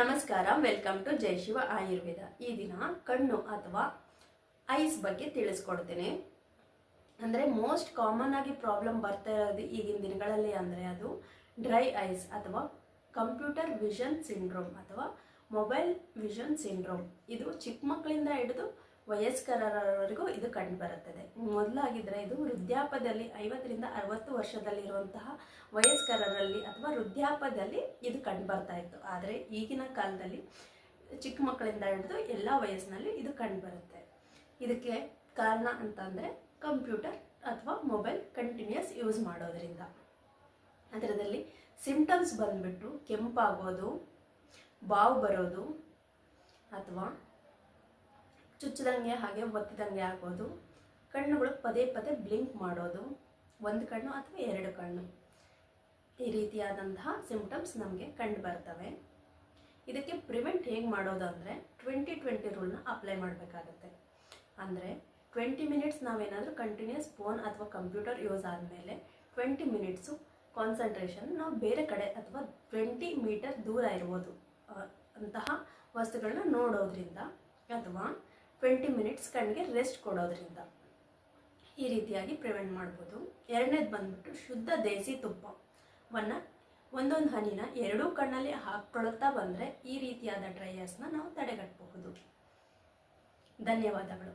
ನಮಸ್ಕಾರ welcome to Jayashiva Ayurveda. ಈ ದಿನ ಕಣ್ಣು ಅಥವಾ ಐಸ್ ಬಗ್ಗೆ ತಿಳಿಸ್ಕೊಡ್ತೇನೆ. ಅಂದರೆ ಮೋಸ್ಟ್ ಕಾಮನ್ ಆಗಿ ಪ್ರಾಬ್ಲಮ್ ಬರ್ತಾ ಇರೋದು ಈಗಿನ ದಿನಗಳಲ್ಲಿ ಅಂದರೆ ಅದು ಡ್ರೈ ಐಸ್ ಅಥವಾ ಕಂಪ್ಯೂಟರ್ ವಿಷನ್ ಸಿಂಡ್ರೋಮ್ ಅಥವಾ ಮೊಬೈಲ್ ವಿಷನ್ ಸಿಂಡ್ರೋಮ್ ಇದು ಚಿಕ್ಕ ಮಕ್ಕಳಿಂದ ಹಿಡಿದು ವಯಸ್ಕರವರೆಗೂ ಇದು ಕಂಡುಬರುತ್ತದೆ. ಮೊದಲಾಗಿದ್ದರೆ ಇದು ವೃದ್ಧಾಪದಲ್ಲಿ ಐವತ್ತರಿಂದ ಅರವತ್ತು ವರ್ಷದಲ್ಲಿರುವಂತಹ ವಯಸ್ಕರರಲ್ಲಿ ಅಥವಾ ವೃದ್ಧಾಪದಲ್ಲಿ ಇದು ಕಂಡುಬರ್ತಾ ಇತ್ತು. ಆದರೆ ಈಗಿನ ಕಾಲದಲ್ಲಿ ಚಿಕ್ಕ ಮಕ್ಕಳಿಂದ ಹಿಡಿದು ಎಲ್ಲ ವಯಸ್ಸಿನಲ್ಲಿ ಇದು ಕಂಡುಬರುತ್ತೆ. ಇದಕ್ಕೆ ಕಾರಣ ಅಂತಂದರೆ ಕಂಪ್ಯೂಟರ್ ಅಥವಾ ಮೊಬೈಲ್ ಕಂಟಿನ್ಯೂಸ್ ಯೂಸ್ ಮಾಡೋದರಿಂದ. ಅದರದಲ್ಲಿ ಸಿಂಟಮ್ಸ್ ಬಂದುಬಿಟ್ಟು ಕೆಂಪಾಗೋದು, ಬಾವು ಬರೋದು ಅಥವಾ ಚುಚ್ಚದಂಗೆ ಹಾಗೆ ಒತ್ತಿದಂಗೆ ಆಗೋದು ಕಣ್ಣುಗಳು ಪದೇ ಪದೇ ಬ್ಲಿಂಕ್ ಮಾಡೋದು. ಒಂದು ಕಣ್ಣು ಅಥವಾ ಎರಡು ಕಣ್ಣು. ಈ ರೀತಿಯಾದಂತಹ ಸಿಂಪ್ಟಮ್ಸ್ ನಮಗೆ ಕಂಡು ಬರ್ತವೆ. ಇದಕ್ಕೆ ಪ್ರಿವೆಂಟ್ ಹೇಗೆ ಮಾಡೋದು ಅಂದರೆ ಟ್ವೆಂಟಿ ಟ್ವೆಂಟಿ ರೂಲ್ನ ಅಪ್ಲೈ ಮಾಡಬೇಕಾಗತ್ತೆ. ಅಂದರೆ ಟ್ವೆಂಟಿ ಮಿನಿಟ್ಸ್ ನಾವೇನಾದರೂ ಕಂಟಿನ್ಯೂಸ್ ಫೋನ್ ಅಥವಾ ಕಂಪ್ಯೂಟರ್ ಯೂಸ್ ಆದಮೇಲೆ ಟ್ವೆಂಟಿ ಮಿನಿಟ್ಸು ಕಾನ್ಸಂಟ್ರೇಷನ್ ನಾವು ಬೇರೆ ಕಡೆ ಅಥವಾ ಟ್ವೆಂಟಿ ಮೀಟರ್ ದೂರ ಇರ್ಬೋದು. ಅಂತಹ ವಸ್ತುಗಳನ್ನ ನೋಡೋದ್ರಿಂದ ಅಥವಾ ಟ್ವೆಂಟಿ ಮಿನಿಟ್ಸ್ ಕಣ್ಣಿಗೆ ರೆಸ್ಟ್ ಕೊಡೋದ್ರಿಂದ. ಈ ರೀತಿಯಾಗಿ ಪ್ರಿವೆಂಟ್ ಮಾಡ್ಬೋದು. ಎರಡನೇದು ಬಂದ್ಬಿಟ್ಟು ಶುದ್ಧ ದೇಸಿ ತುಪ್ಪವನ್ನು ಒಂದೊಂದು ಹನಿನ ಎರಡೂ ಕಣ್ಣಲ್ಲಿ ಹಾಕ್ಕೊಳ್ತಾ ಬಂದರೆ ಈ ರೀತಿಯಾದ ಡ್ರೈಯರ್ಸ್ನ ನಾವು ತಡೆಗಟ್ಟಬಹುದು ಧನ್ಯವಾದಗಳು.